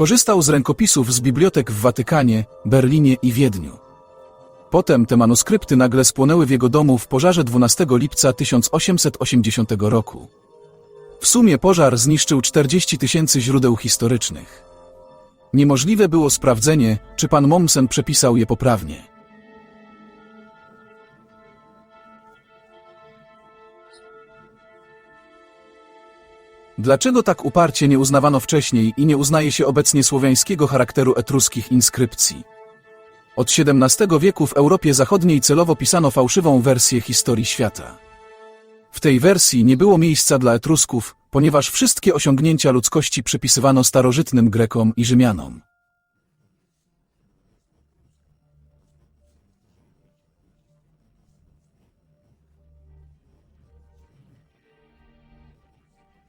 Korzystał z rękopisów z bibliotek w Watykanie, Berlinie i Wiedniu. Potem te manuskrypty nagle spłonęły w jego domu w pożarze 12 lipca 1880 roku. W sumie pożar zniszczył 40 tysięcy źródeł historycznych. Niemożliwe było sprawdzenie, czy pan Mommsen przepisał je poprawnie. Dlaczego tak uparcie nie uznawano wcześniej i nie uznaje się obecnie słowiańskiego charakteru etruskich inskrypcji? Od XVII wieku w Europie Zachodniej celowo pisano fałszywą wersję historii świata. W tej wersji nie było miejsca dla Etrusków, ponieważ wszystkie osiągnięcia ludzkości przypisywano starożytnym Grekom i Rzymianom.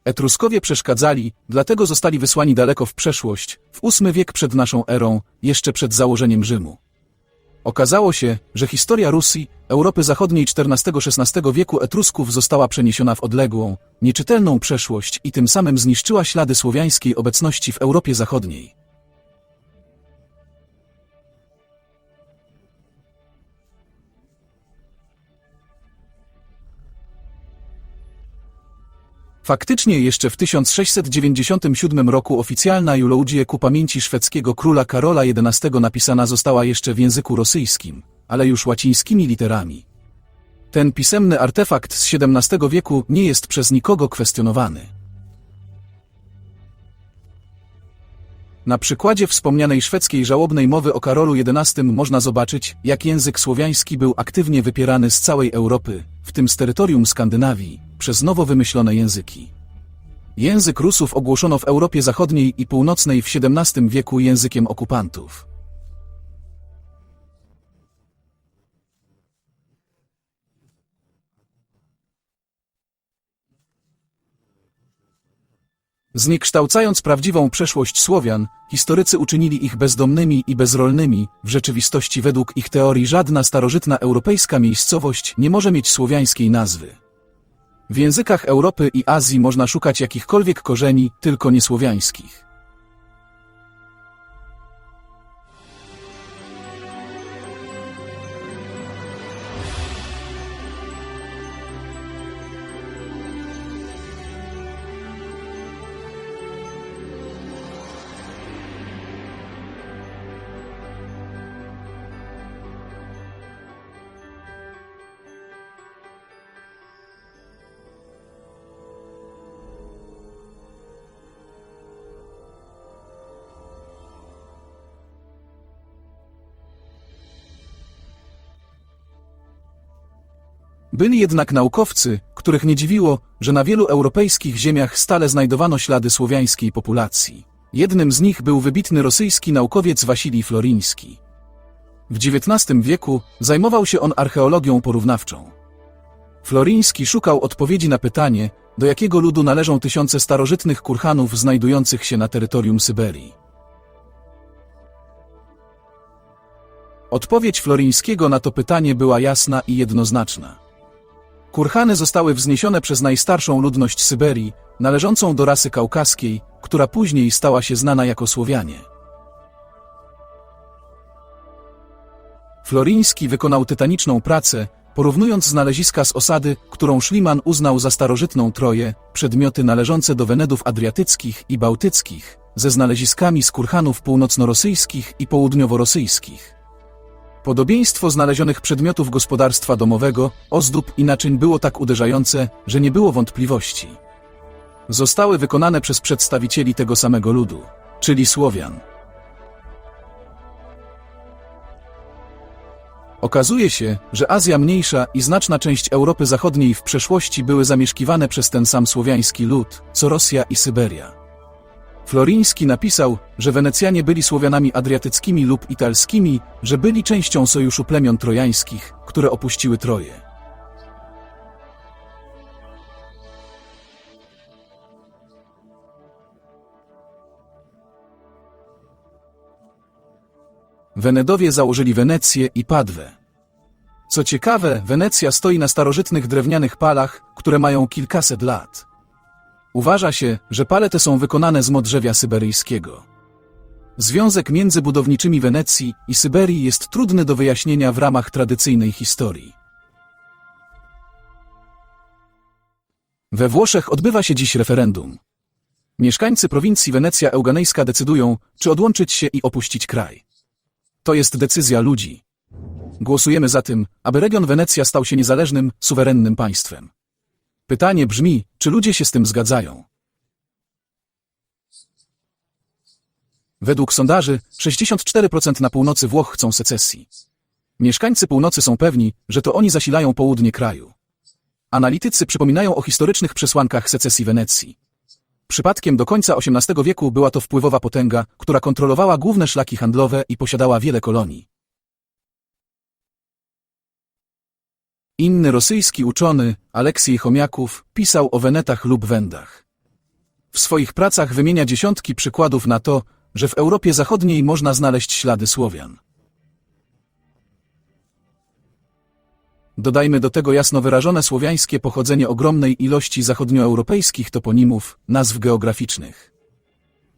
Etruskowie przeszkadzali, dlatego zostali wysłani daleko w przeszłość, w VIII wiek przed naszą erą, jeszcze przed założeniem Rzymu. Okazało się, że historia Rusji, Europy Zachodniej XIV-XVI wieku Etrusków została przeniesiona w odległą, nieczytelną przeszłość i tym samym zniszczyła ślady słowiańskiej obecności w Europie Zachodniej. Faktycznie jeszcze w 1697 roku oficjalna Eulogie ku pamięci szwedzkiego króla Karola XI napisana została jeszcze w języku rosyjskim, ale już łacińskimi literami. Ten pisemny artefakt z XVII wieku nie jest przez nikogo kwestionowany. Na przykładzie wspomnianej szwedzkiej żałobnej mowy o Karolu XI można zobaczyć, jak język słowiański był aktywnie wypierany z całej Europy, w tym z terytorium Skandynawii, przez nowo wymyślone języki. Język Rusów ogłoszono w Europie Zachodniej i Północnej w XVII wieku językiem okupantów. Zniekształcając prawdziwą przeszłość Słowian, historycy uczynili ich bezdomnymi i bezrolnymi, w rzeczywistości według ich teorii żadna starożytna europejska miejscowość nie może mieć słowiańskiej nazwy. W językach Europy i Azji można szukać jakichkolwiek korzeni, tylko nie Byli jednak naukowcy, których nie dziwiło, że na wielu europejskich ziemiach stale znajdowano ślady słowiańskiej populacji. Jednym z nich był wybitny rosyjski naukowiec Wasilij Floriński. W XIX wieku zajmował się on archeologią porównawczą. Floriński szukał odpowiedzi na pytanie, do jakiego ludu należą tysiące starożytnych kurhanów znajdujących się na terytorium Syberii. Odpowiedź Florińskiego na to pytanie była jasna i jednoznaczna. Kurhany zostały wzniesione przez najstarszą ludność Syberii, należącą do rasy kaukaskiej, która później stała się znana jako Słowianie. Floriński wykonał tytaniczną pracę, porównując znaleziska z osady, którą Schliemann uznał za starożytną Troję, przedmioty należące do Wenedów adriatyckich i bałtyckich, ze znaleziskami z kurhanów północnorosyjskich i południoworosyjskich. Podobieństwo znalezionych przedmiotów gospodarstwa domowego, ozdób i naczyń było tak uderzające, że nie było wątpliwości. Zostały wykonane przez przedstawicieli tego samego ludu, czyli Słowian. Okazuje się, że Azja Mniejsza i znaczna część Europy Zachodniej w przeszłości były zamieszkiwane przez ten sam słowiański lud, co Rosja i Syberia. Floriński napisał, że Wenecjanie byli Słowianami adriatyckimi lub italskimi, że byli częścią sojuszu plemion trojańskich, które opuściły Troję. Wenedowie założyli Wenecję i Padwę. Co ciekawe, Wenecja stoi na starożytnych drewnianych palach, które mają kilkaset lat. Uważa się, że pale te są wykonane z modrzewia syberyjskiego. Związek między budowniczymi Wenecji i Syberii jest trudny do wyjaśnienia w ramach tradycyjnej historii. We Włoszech odbywa się dziś referendum. Mieszkańcy prowincji Wenecja Euganejska decydują, czy odłączyć się i opuścić kraj. To jest decyzja ludzi. Głosujemy za tym, aby region Wenecja stał się niezależnym, suwerennym państwem. Pytanie brzmi, czy ludzie się z tym zgadzają? Według sondaży 64% na północy Włoch chcą secesji. Mieszkańcy północy są pewni, że to oni zasilają południe kraju. Analitycy przypominają o historycznych przesłankach secesji Wenecji. Przypadkiem do końca XVIII wieku była to wpływowa potęga, która kontrolowała główne szlaki handlowe i posiadała wiele kolonii. Inny rosyjski uczony, Aleksiej Chomiaków, pisał o Wenetach lub Wendach. W swoich pracach wymienia dziesiątki przykładów na to, że w Europie Zachodniej można znaleźć ślady Słowian. Dodajmy do tego jasno wyrażone słowiańskie pochodzenie ogromnej ilości zachodnioeuropejskich toponimów, nazw geograficznych.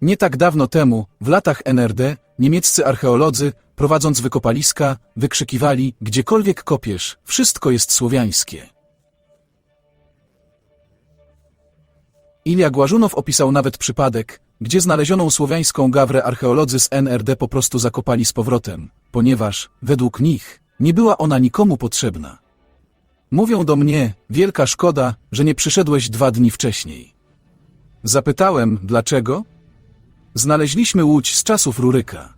Nie tak dawno temu, w latach NRD, niemieccy archeolodzy, prowadząc wykopaliska, wykrzykiwali, gdziekolwiek kopiesz, wszystko jest słowiańskie. Ilja Głarzunow opisał nawet przypadek, gdzie znalezioną słowiańską gawrę archeolodzy z NRD po prostu zakopali z powrotem, ponieważ, według nich, nie była ona nikomu potrzebna. Mówią do mnie, wielka szkoda, że nie przyszedłeś dwa dni wcześniej. Zapytałem, dlaczego? Znaleźliśmy łódź z czasów Ruryka.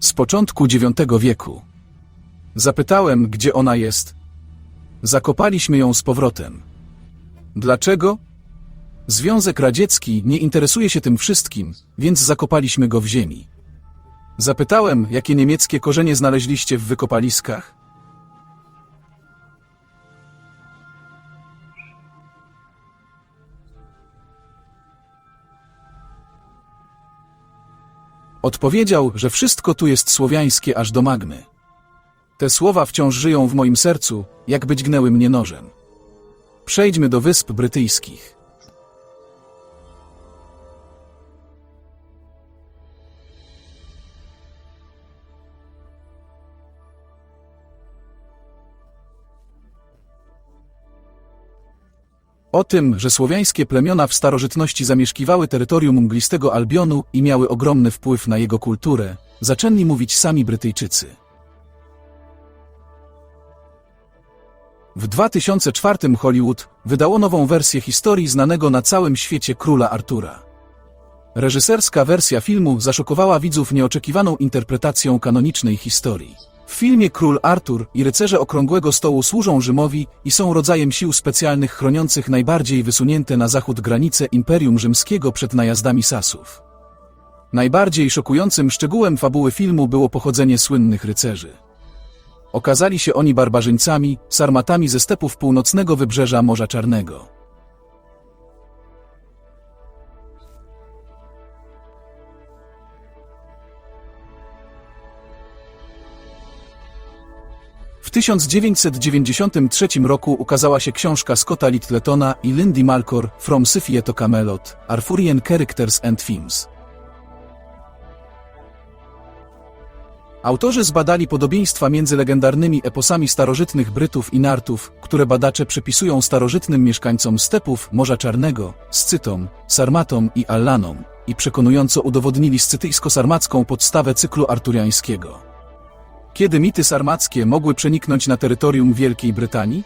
Z początku IX wieku. Zapytałem, gdzie ona jest. Zakopaliśmy ją z powrotem. Dlaczego? Związek Radziecki nie interesuje się tym wszystkim, więc zakopaliśmy go w ziemi. Zapytałem, jakie niemieckie korzenie znaleźliście w wykopaliskach? Odpowiedział, że wszystko tu jest słowiańskie aż do magmy. Te słowa wciąż żyją w moim sercu, jakby dźgnęły mnie nożem. Przejdźmy do Wysp Brytyjskich. O tym, że słowiańskie plemiona w starożytności zamieszkiwały terytorium mglistego Albionu i miały ogromny wpływ na jego kulturę, zaczęli mówić sami Brytyjczycy. W 2004 Hollywood wydało nową wersję historii znanego na całym świecie króla Artura. Reżyserska wersja filmu zaszokowała widzów nieoczekiwaną interpretacją kanonicznej historii. W filmie Król Artur i rycerze Okrągłego Stołu służą Rzymowi i są rodzajem sił specjalnych chroniących najbardziej wysunięte na zachód granice Imperium Rzymskiego przed najazdami Sasów. Najbardziej szokującym szczegółem fabuły filmu było pochodzenie słynnych rycerzy. Okazali się oni barbarzyńcami, sarmatami ze stepów północnego wybrzeża Morza Czarnego. W 1993 roku ukazała się książka Scotta Littletona i Lindy Malcor From Scythia to Camelot, Arthurian Characters and Themes. Autorzy zbadali podobieństwa między legendarnymi eposami starożytnych Brytów i Nartów, które badacze przypisują starożytnym mieszkańcom stepów Morza Czarnego, Scytom, Sarmatom i Allanom, i przekonująco udowodnili scytyjsko-sarmacką podstawę cyklu arturiańskiego. Kiedy mity sarmackie mogły przeniknąć na terytorium Wielkiej Brytanii?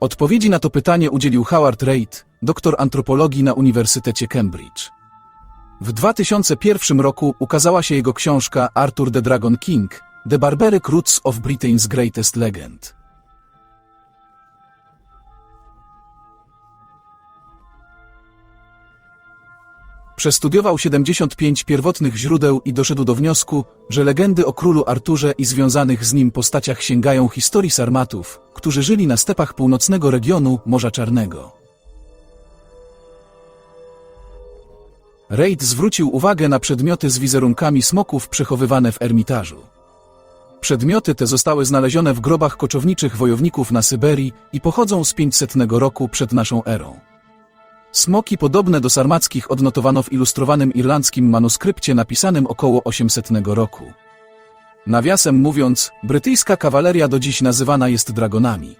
Odpowiedzi na to pytanie udzielił Howard Reid, doktor antropologii na Uniwersytecie Cambridge. W 2001 roku ukazała się jego książka Arthur the Dragon King – The Barbaric Roots of Britain's Greatest Legend. Przestudiował 75 pierwotnych źródeł i doszedł do wniosku, że legendy o królu Arturze i związanych z nim postaciach sięgają historii Sarmatów, którzy żyli na stepach północnego regionu Morza Czarnego. Reid zwrócił uwagę na przedmioty z wizerunkami smoków przechowywane w Ermitażu. Przedmioty te zostały znalezione w grobach koczowniczych wojowników na Syberii i pochodzą z 500 roku przed naszą erą. Smoki podobne do sarmackich odnotowano w ilustrowanym irlandzkim manuskrypcie napisanym około 800 roku. Nawiasem mówiąc, brytyjska kawaleria do dziś nazywana jest dragonami.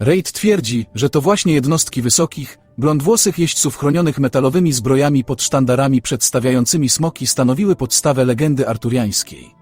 Reid twierdzi, że to właśnie jednostki wysokich, blondwłosych jeźdźców chronionych metalowymi zbrojami pod sztandarami przedstawiającymi smoki stanowiły podstawę legendy arturiańskiej.